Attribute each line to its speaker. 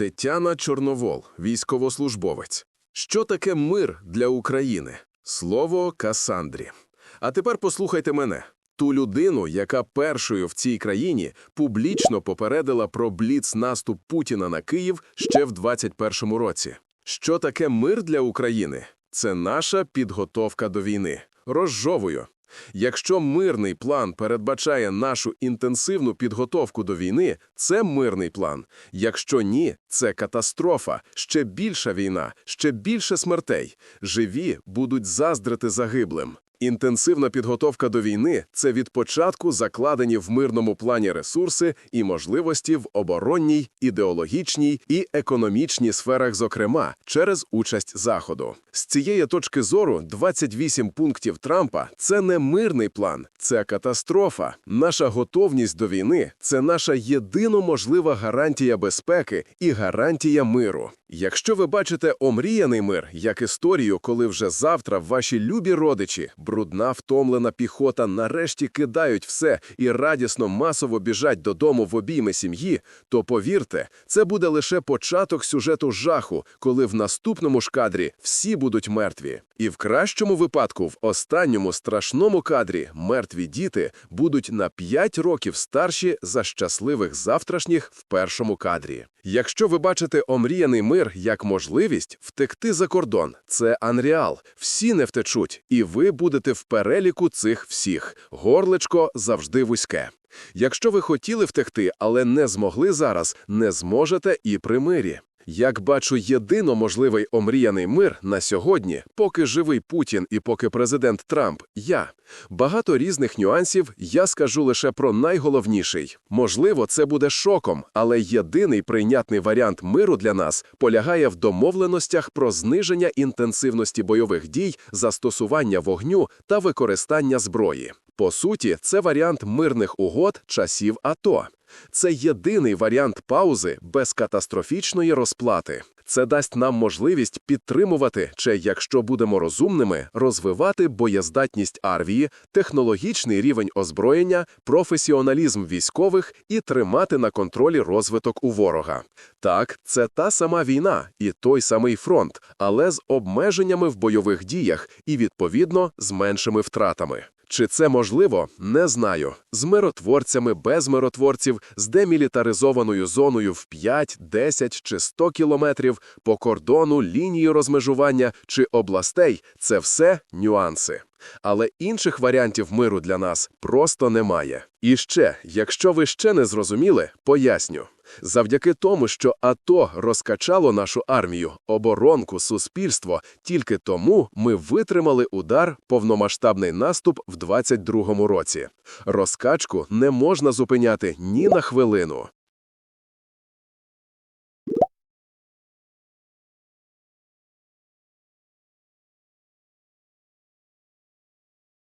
Speaker 1: Тетяна Чорновол, військовослужбовець. Що таке мир для України? Слово Касандрі. А тепер послухайте мене. Ту людину, яка першою в цій країні публічно попередила про бліц-наступ Путіна на Київ ще в 21-му році. Що таке мир для України? Це наша підготовка до війни. Розжовую. Якщо мирний план передбачає нашу інтенсивну підготовку до війни, це мирний план. Якщо ні, це катастрофа, ще більша війна, ще більше смертей. Живі будуть заздрити загиблим. Інтенсивна підготовка до війни – це від початку закладені в мирному плані ресурси і можливості в оборонній, ідеологічній і економічній сферах, зокрема, через участь Заходу. З цієї точки зору 28 пунктів Трампа – це не мирний план, це катастрофа. Наша готовність до війни – це наша єдино можлива гарантія безпеки і гарантія миру. Якщо ви бачите омріяний мир як історію, коли вже завтра ваші любі родичі, брудна втомлена піхота нарешті кидають все і радісно масово біжать додому в обійми сім'ї, то повірте, це буде лише початок сюжету жаху, коли в наступному ж кадрі всі будуть мертві. І в кращому випадку, в останньому страшному кадрі мертві діти будуть на 5 років старші за щасливих завтрашніх в першому кадрі. Якщо ви бачите омріяний мир як можливість втекти за кордон, це анріал. Всі не втечуть, і ви будете в переліку цих всіх. Горлечко завжди вузьке. Якщо ви хотіли втекти, але не змогли зараз, не зможете і при мирі. Як бачу єдино можливий омріяний мир на сьогодні, поки живий Путін і поки президент Трамп, я. Багато різних нюансів, я скажу лише про найголовніший. Можливо, це буде шоком, але єдиний прийнятний варіант миру для нас полягає в домовленостях про зниження інтенсивності бойових дій, застосування вогню та використання зброї. По суті, це варіант мирних угод часів АТО. Це єдиний варіант паузи без катастрофічної розплати. Це дасть нам можливість підтримувати, чи, якщо будемо розумними, розвивати боєздатність армії, технологічний рівень озброєння, професіоналізм військових і тримати на контролі розвиток у ворога. Так, це та сама війна і той самий фронт, але з обмеженнями в бойових діях і, відповідно, з меншими втратами. Чи це можливо? Не знаю. З миротворцями, без миротворців, з демілітаризованою зоною в 5, 10 чи 100 кілометрів, по кордону, лінії розмежування чи областей – це все нюанси. Але інших варіантів миру для нас просто немає. І ще, якщо ви ще не зрозуміли, поясню. Завдяки тому, що АТО розкачало нашу армію, оборонку, суспільство, тільки тому ми витримали удар, повномасштабний наступ в 22-му році. Розкачку не можна зупиняти ні на хвилину.